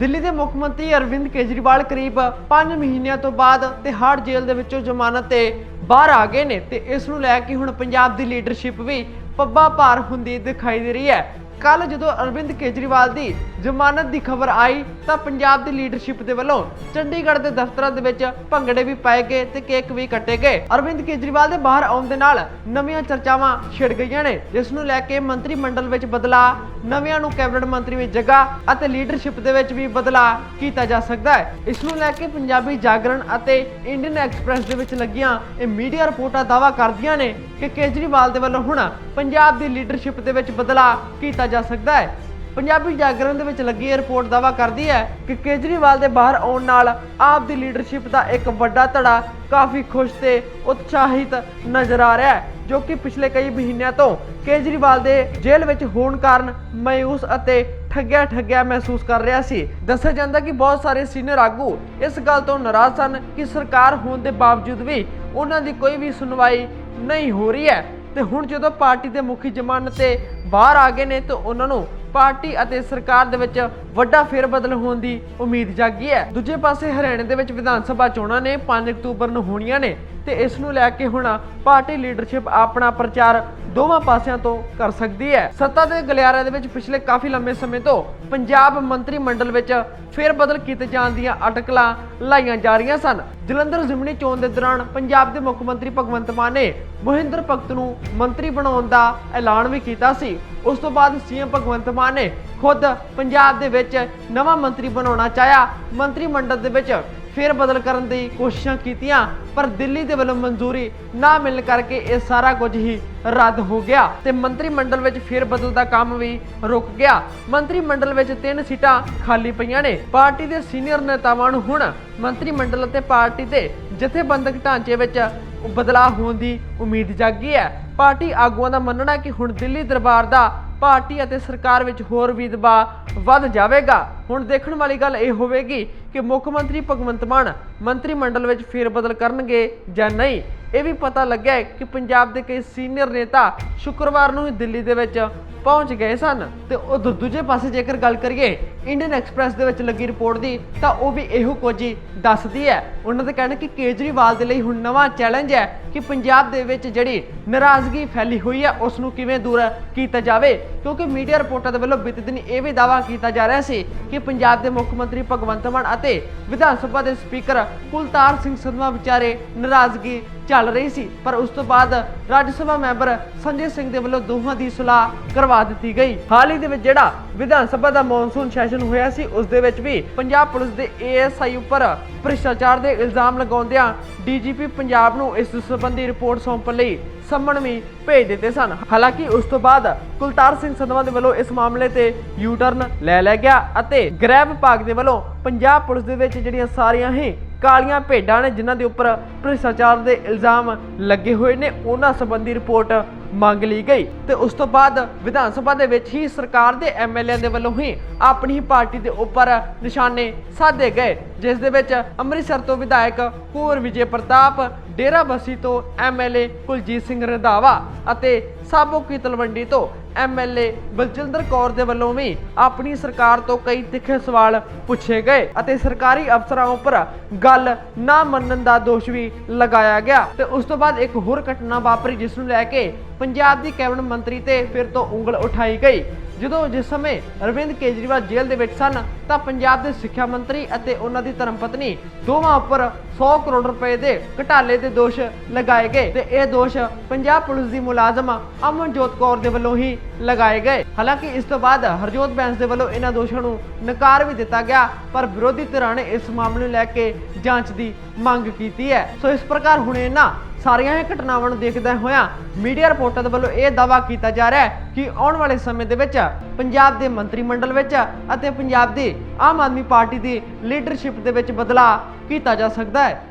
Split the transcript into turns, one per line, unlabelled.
ਦਿੱਲੀ ਦੇ ਮੁੱਖ ਮੰਤਰੀ ਅਰਵਿੰਦ ਕੇਜਰੀਵਾਲ ਕਰੀਬ 5 ਮਹੀਨਿਆਂ ਤੋਂ ਬਾਅਦ ਤਿਹਾੜ ਜੇਲ੍ਹ ਦੇ ਵਿੱਚੋਂ ਜ਼ਮਾਨਤ ਤੇ ਬਾਹਰ ਆ ਗਏ ਨੇ ਤੇ ਇਸ ਨੂੰ ਲੈ ਕੇ ਹੁਣ ਪੰਜਾਬ ਦੀ ਲੀਡਰਸ਼ਿਪ ਵੀ ਪੱਬਾ ਭਾਰ ਹੁੰਦੀ ਦਿਖਾਈ ਦੇ ਰਹੀ ਹੈ। ਕੱਲ ਜਦੋਂ ਅਰਵਿੰਦ ਕੇਜਰੀਵਾਲ ਦੀ ਜ਼ਮਾਨਤ ਦੀ ਖਬਰ ਆਈ, ਤਾਂ ਪੰਜਾਬ ਦੀ ਲੀਡਰਸ਼ਿਪ ਦੇ ਵੱਲੋਂ ਚੰਡੀਗੜ੍ਹ ਦੇ ਦਫ਼ਤਰਾਂ ਦੇ ਵਿੱਚ ਭੰਗੜੇ ਵੀ ਪਾਏ ਗਏ ਤੇ ਕੇਕ ਵੀ ਕੱਟੇ ਗਏ। ਅਰਵਿੰਦ ਕੇਜਰੀਵਾਲ ਦੇ ਬਾਹਰ ਆਉਣ ਦੇ ਨਾਲ ਨਵੀਆਂ ਚਰਚਾਵਾਂ ਛਿੜ ਗਈਆਂ ਨੇ, ਜਿਸ ਨੂੰ ਲੈ ਕੇ ਮੰਤਰੀ ਮੰਡਲ ਵਿੱਚ ਬਦਲਾਅ, ਨਵਿਆਂ ਨੂੰ ਕੈਬਨਿਟ ਮੰਤਰੀ ਵਿੱਚ ਜਗ੍ਹਾ ਅਤੇ ਲੀਡਰਸ਼ਿਪ ਦੇ ਵਿੱਚ ਵੀ ਬਦਲਾਅ ਕੀਤਾ ਜਾ ਸਕਦਾ ਹੈ। ਇਸ ਨੂੰ ਲੈ ਕੇ ਪੰਜਾਬੀ ਜਾਗਰਣ ਅਤੇ ਇੰਡੀਅਨ ਐਕਸਪ੍ਰੈਸ ਦੇ ਵਿੱਚ ਲੱਗੀਆਂ ਇਹ ਮੀਡੀਆ ਰਿਪੋਰਟਾਂ ਦਾਵਾ ਕਰਦੀਆਂ ਨੇ ਕਿ ਕੇਜਰੀਵਾਲ ਦੇ ਵੱਲੋਂ ਹੁਣ ਪੰਜਾਬ ਦੀ ਲੀਡਰਸ਼ਿਪ ਦੇ ਵਿੱਚ ਬਦਲਾਅ ਕੀਤਾ ਜਾ ਸਕਦਾ ਹੈ। ਪੰਜਾਬੀ ਜਾਗਰਣ ਦੇ ਵਿੱਚ ਲੱਗੀ ਰਿਪੋਰਟ ਦਾਵਾ ਕਰਦੀ ਹੈ ਕਿ ਕੇਜਰੀਵਾਲ ਦੇ ਬਾਹਰ ਆਉਣ ਨਾਲ ਆਪ ਦੀ ਲੀਡਰਸ਼ਿਪ ਦਾ ਇੱਕ ਵੱਡਾ ਧੜਾ ਕਾਫੀ ਖੁਸ਼ ਤੇ ਉਤਸ਼ਾਹਿਤ ਨਜ਼ਰ ਆ ਰਿਹਾ ਹੈ, ਜੋ ਕਿ ਪਿਛਲੇ ਕਈ ਮਹੀਨਿਆਂ ਤੋਂ ਕੇਜਰੀਵਾਲ ਦੇ ਜੇਲ੍ਹ ਵਿੱਚ ਹੋਣ ਕਾਰਨ ਮਾਯੂਸ ਅਤੇ ਠੱਗਿਆ ਠੱਗਿਆ ਮਹਿਸੂਸ ਕਰ ਰਿਹਾ ਸੀ। ਦੱਸਿਆ ਜਾਂਦਾ ਕਿ ਬਹੁਤ ਸਾਰੇ ਸੀਨੀਅਰ ਆਗੂ ਇਸ ਗੱਲ ਤੋਂ ਨਾਰਾਜ਼ ਸਨ ਕਿ ਸਰਕਾਰ ਹੋਣ ਦੇ ਬਾਵਜੂਦ ਵੀ ਉਹਨਾਂ ਦੀ ਕੋਈ ਵੀ ਸੁਣਵਾਈ ਨਹੀਂ ਹੋ ਰਹੀ ਹੈ। ਤੇ ਹੁਣ ਜਦੋਂ ਪਾਰਟੀ ਦੇ ਮੁਖੀ ਜ਼ਮਾਨਤ ਤੇ ਬਾਹਰ ਆ ਗਏ ਨੇ, ਤਾਂ ਉਹਨਾਂ ਨੂੰ ਪਾਰਟੀ ਅਤੇ ਸਰਕਾਰ ਦੇ ਵਿੱਚ ਵੱਡਾ ਫੇਰਬਦਲ ਹੋਣ ਦੀ ਉਮੀਦ ਜਾਗੀ ਹੈ। ਦੂਜੇ ਪਾਸੇ ਹਰਿਆਣੇ ਦੇ ਵਿੱਚ ਵਿਧਾਨ ਸਭਾ ਚੋਣਾਂ ਨੇ 5 ਅਕਤੂਬਰ ਨੂੰ ਹੋਣੀਆਂ ਨੇ ਤੇ ਇਸ ਨੂੰ ਲੈ ਕੇ ਹੁਣ ਪਾਰਟੀ ਲੀਡਰਸ਼ਿਪ ਆਪਣਾ ਪ੍ਰਚਾਰ ਦੋਵਾਂ ਪਾਸਿਆਂ ਤੋਂ ਕਰ ਸਕਦੀ ਹੈ। ਸੱਤਾ ਦੇ ਗਲਿਆਰੇ ਦੇ ਵਿੱਚ ਪਿਛਲੇ ਕਾਫੀ ਲੰਬੇ ਸਮੇਂ ਤੋਂ ਪੰਜਾਬ ਮੰਤਰੀ ਮੰਡਲ ਵਿੱਚ ਫੇਰ ਬਦਲ ਕੀਤੇ ਜਾਣ ਦੀਆਂ ਅਟਕਲਾਂ ਲਾਈਆਂ ਜਾ ਰਹੀਆਂ ਸਨ। ਜਲੰਧਰ ਜ਼ਿਮਨੀ ਚੋਣ ਦੇ ਦੌਰਾਨ ਪੰਜਾਬ ਦੇ ਮੁੱਖ ਮੰਤਰੀ ਭਗਵੰਤ ਮਾਨ ਨੇ ਮਹਿੰਦਰ ਭਗਤ ਨੂੰ ਮੰਤਰੀ ਬਣਾਉਣ ਦਾ ਐਲਾਨ ਵੀ ਕੀਤਾ ਸੀ। ਉਸ ਤੋਂ ਬਾਅਦ ਸੀਐਮ ਭਗਵੰਤ ਮਾਨ ਨੇ ਖੁਦ ਪੰਜਾਬ ਦੇ ਵਿੱਚ ਨਵਾਂ ਮੰਤਰੀ ਬਣਾਉਣਾ ਚਾਹਿਆ। ਮੰਤਰੀ ਮੰਡਲ ਦੇ ਵਿੱਚ ਫੇਰ ਬਦਲ ਕਰਨ ਦੀ ਕੋਸ਼ਿਸ਼ਾਂ ਕੀਤੀਆਂ, ਪਰ ਦਿੱਲੀ ਦੇ ਵੱਲੋਂ ਮਨਜ਼ੂਰੀ ਨਾ ਮਿਲਣ ਕਰਕੇ ਇਹ ਸਾਰਾ ਕੁਝ ਹੀ ਰੱਦ ਹੋ ਗਿਆ ਤੇ ਮੰਤਰੀ ਮੰਡਲ ਵਿੱਚ ਫੇਰ ਬਦਲ ਦਾ ਕੰਮ ਵੀ ਰੁਕ ਗਿਆ। ਮੰਤਰੀ ਮੰਡਲ ਵਿੱਚ ਤਿੰਨ ਸੀਟਾਂ ਖਾਲੀ ਪਈਆਂ ਨੇ। ਪਾਰਟੀ ਦੇ ਸੀਨੀਅਰ ਨੇਤਾਵਾਂ ਨੂੰ ਹੁਣ ਮੰਤਰੀ ਮੰਡਲ ਅਤੇ ਪਾਰਟੀ ਦੇ ਜਥੇਬੰਦਕ ਢਾਂਚੇ ਵਿੱਚ ਬਦਲਾਅ ਹੋਣ ਦੀ ਉਮੀਦ ਜਾਗੀ ਹੈ। ਪਾਰਟੀ ਆਗੂਆਂ ਦਾ ਮੰਨਣਾ ਹੈ ਕਿ ਹੁਣ ਦਿੱਲੀ ਦਰਬਾਰ ਦਾ ਪਾਰਟੀ ਅਤੇ ਸਰਕਾਰ ਵਿੱਚ ਹੋਰ ਵੀ ਦਬਾਅ ਵੱਧ ਜਾਵੇਗਾ। ਹੁਣ ਦੇਖਣ ਵਾਲੀ ਗੱਲ ਇਹ ਹੋਵੇਗੀ ਕਿ ਮੁੱਖ ਮੰਤਰੀ ਭਗਵੰਤ ਮਾਨ ਮੰਤਰੀ ਮੰਡਲ ਵਿੱਚ ਫੇਰ ਬਦਲ ਕਰਨਗੇ ਜਾਂ ਨਹੀਂ। ਇਹ ਵੀ ਪਤਾ ਲੱਗਿਆ ਹੈ ਕਿ ਪੰਜਾਬ ਦੇ ਕਈ ਸੀਨੀਅਰ ਨੇਤਾ ਸ਼ੁੱਕਰਵਾਰ ਨੂੰ ਹੀ ਦਿੱਲੀ ਦੇ ਵਿੱਚ ਪਹੁੰਚ ਗਏ ਸਨ। ਤੇ ਉਹ ਦੂਜੇ ਪਾਸੇ ਜੇਕਰ ਗੱਲ ਕਰੀਏ, ਇੰਡੀਅਨ ਐਕਸਪ੍ਰੈਸ ਦੇ ਵਿੱਚ ਲੱਗੀ ਰਿਪੋਰਟ ਦੀ, ਤਾਂ ਉਹ ਵੀ ਇਹੋ ਕੁਝ ਹੀ ਦੱਸਦੀ ਹੈ। ਉਹਨਾਂ ਦਾ ਕਹਿਣਾ ਕਿ ਕੇਜਰੀਵਾਲ ਦੇ ਲਈ ਹੁਣ ਨਵਾਂ ਚੈਲੰਜ ਹੈ ਕਿ ਪੰਜਾਬ ਦੇ ਵਿੱਚ ਜਿਹੜੀ ਨਾਰਾਜ਼ਗੀ ਫੈਲੀ ਹੋਈ ਹੈ ਉਸ ਨੂੰ ਕਿਵੇਂ ਦੂਰ ਕੀਤਾ ਜਾਵੇ। ਕਿਉਂਕਿ ਮੀਡੀਆ ਰਿਪੋਰਟਾਂ ਦੇ ਵੱਲੋਂ ਬੀਤੇ ਦਿਨ ਇਹ ਵੀ ਦਾਅਵਾ ਕੀਤਾ ਜਾ ਰਿਹਾ ਸੀ ਕਿ ਪੰਜਾਬ ਦੇ ਮੁੱਖ ਮੰਤਰੀ ਭਗਵੰਤ ਮਾਨ ਅਤੇ ਵਿਧਾਨ ਸਭਾ ਦੇ ਸਪੀਕਰ ਕੁਲਤਾਰ ਸਿੰਘ ਸੰਧਵਾ ਵਿਚਾਰੇ ਨਾਰਾਜ਼ਗੀ ਚੱਲ ਰਹੀ ਸੀ। ਪਰ ਉਸ ਤੋਂ ਬਾਅਦ ਰਾਜ ਸਭਾ ਮੈਂਬਰ ਸੰਜੇ ਸਿੰਘ ਦੇ ਵੱਲੋਂ ਦੋਹਾਂ ਦੀ ਸੁਲਾਹ ਕਰਵਾ ਦਿੱਤੀ ਗਈ। ਹਾਲ ਹੀ ਦੇ ਵਿੱਚ ਜਿਹੜਾ ਵਿਧਾਨ ਸਭਾ ਦਾ ਮੌਨਸੂਨ ਸੈਸ਼ਨ ਹੋਇਆ ਸੀ, ਉਸ ਦੇ ਵਿੱਚ ਵੀ ਪੰਜਾਬ ਪੁਲਿਸ ਦੇ ਏਐਸਆਈ ਉੱਪਰ ਭ੍ਰਿਸ਼ਟਾਚਾਰ ਦੇ ਇਲਜ਼ਾਮ ਲਗਾਉਂਦਿਆਂ ਡੀਜੀਪੀ ਪੰਜਾਬ ਨੂੰ ਇਸ ਸੰਬੰਧੀ ਰਿਪੋਰਟ ਸੌਂਪਣ ਲਈ ਸੰਮਣ ਵੀ ਭੇਜ ਦਿੱਤੇ ਸਨ। ਹਾਲਾਂਕਿ ਉਸ ਤੋਂ ਬਾਅਦ ਕੁਲਤਾਰ ਸਿੰਘ ਸੰਧਵਾ ਦੇ ਵੱਲੋਂ ਇਸ ਮਾਮਲੇ ਤੇ ਯੂ ਟਰਨ ਲੈ ਲਿਆ ਗਿਆ ਅਤੇ ਗ੍ਰਹਿ ਵਿਭਾਗ ਦੇ ਵੱਲੋਂ ਪੰਜਾਬ ਪੁਲਿਸ ਦੇ ਵਿੱਚ ਜਿਹੜੀਆਂ ਸਾਰੀਆਂ ਹੀ ਕਾਲੀਆਂ ਭੇਡਾਂ ਨੇ, ਜਿਨ੍ਹਾਂ ਦੇ ਉੱਪਰ ਭ੍ਰਿਸ਼ਟਾਚਾਰ ਦੇ ਇਲਜ਼ਾਮ ਲੱਗੇ ਹੋਏ ਨੇ, ਉਹਨਾਂ ਸੰਬੰਧੀ ਰਿਪੋਰਟ ਮੰਗ ਲਈ ਗਈ ਤੇ ਉਸ ਤੋਂ ਬਾਅਦ ਵਿਧਾਨ ਸਭਾ ਦੇ ਵਿੱਚ ਹੀ ਸਰਕਾਰ ਦੇ ਐਮਐਲਏ ਦੇ ਵੱਲੋਂ ਹੀ ਆਪਣੀ ਹੀ ਪਾਰਟੀ ਦੇ ਉੱਪਰ ਨਿਸ਼ਾਨੇ ਸਾਧੇ ਗਏ, ਜਿਸ ਦੇ ਵਿੱਚ ਅੰਮ੍ਰਿਤਸਰ ਤੋਂ ਵਿਧਾਇਕ ਕੁੰਵਰ ਵਿਜੇ ਪ੍ਰਤਾਪ, ਡੇਰਾ ਬੱਸੀ ਤੋਂ ਐਮਐਲਏ ਕੁਲਜੀਤ ਸਿੰਘ ਰੰਧਾਵਾ ਅਤੇ ਸਾਬੋ ਕੀ ਤਲਵੰਡੀ ਤੋਂ ਐਮਐਲਏ ਬਲਜਿੰਦਰ ਕੌਰ ਦੇ ਵੱਲੋਂ ਵੀ ਆਪਣੀ ਸਰਕਾਰ ਤੋਂ ਕਈ ਤਿੱਖੇ ਸਵਾਲ ਪੁੱਛੇ ਗਏ ਅਤੇ ਸਰਕਾਰੀ ਅਫਸਰਾਂ ਉੱਪਰ ਗੱਲ ਨਾ ਮੰਨਣ ਦਾ ਦੋਸ਼ ਵੀ ਲਗਾਇਆ ਗਿਆ। ਤੇ ਉਸ ਤੋਂ ਬਾਅਦ ਇੱਕ ਹੋਰ ਘਟਨਾ ਵਾਪਰੀ, ਜਿਸ ਨੂੰ ਲੈ ਕੇ ਪੰਜਾਬ ਦੀ ਕੈਬਨਿਟ ਮੰਤਰੀ ਤੇ ਫਿਰ ਤੋਂ ਉਂਗਲ ਉਠਾਈ ਗਈ। ਜਦੋਂ ਜਿਸ ਸਮੇਂ ਅਰਵਿੰਦ ਕੇਜਰੀਵਾਲ ਜੇਲ੍ਹ ਦੇ ਵਿੱਚ ਸਨ, ਤਾਂ ਪੰਜਾਬ ਦੇ ਸਿੱਖਿਆ ਮੰਤਰੀ ਅਤੇ ਉਹਨਾਂ ਦੀ ਧਰਮ ਦੋਵਾਂ ਉੱਪਰ 100 ਕਰੋੜ ਰੁਪਏ ਦੇ ਘਟਾਲੇ ਦੇ ਦੋਸ਼ ਲਗਾਏ ਗਏ ਤੇ ਇਹ ਦੋਸ਼ ਪੰਜਾਬ ਪੁਲਿਸ ਦੀ ਮੁਲਾਜ਼ਮ ਅਮਨਜੋਤ ਕੌਰ ਦੇ ਵੱਲੋਂ ਹੀ ਲਗਾਏ ਗਏ। ਹਾਲਾਂਕਿ ਇਸ ਤੋਂ ਬਾਅਦ ਹਰਜੋਤ ਬੈਂਸ ਦੇ ਵੱਲੋਂ ਇਹਨਾਂ ਦੋਸ਼ਾਂ ਨੂੰ ਨਕਾਰ ਵੀ ਦਿੱਤਾ ਗਿਆ, ਪਰ ਵਿਰੋਧੀ ਧਿਰਾਂ ਨੇ ਇਸ ਮਾਮਲੇ ਨੂੰ ਲੈ ਕੇ ਜਾਂਚ ਦੀ ਮੰਗ ਕੀਤੀ ਹੈ। ਸੋ ਇਸ ਪ੍ਰਕਾਰ ਹੁਣ ਇਹਨਾਂ ਸਾਰੀਆਂ ਇਹ ਘਟਨਾਵਾਂ ਨੂੰ ਦੇਖਦਿਆਂ ਹੋਇਆਂ ਮੀਡੀਆ ਰਿਪੋਰਟਰ ਦੇ ਵੱਲੋਂ ਇਹ ਦਾਅਵਾ ਕੀਤਾ ਜਾ ਰਿਹਾ ਹੈ ਕਿ ਆਉਣ ਵਾਲੇ ਸਮੇਂ ਦੇ ਵਿੱਚ ਪੰਜਾਬ ਦੇ ਮੰਤਰੀ ਮੰਡਲ ਵਿੱਚ ਅਤੇ ਪੰਜਾਬ ਦੀ ਆਮ ਆਦਮੀ ਪਾਰਟੀ ਦੀ ਲੀਡਰਸ਼ਿਪ ਦੇ ਵਿੱਚ ਬਦਲਾਅ ਕੀਤਾ ਜਾ ਸਕਦਾ ਹੈ।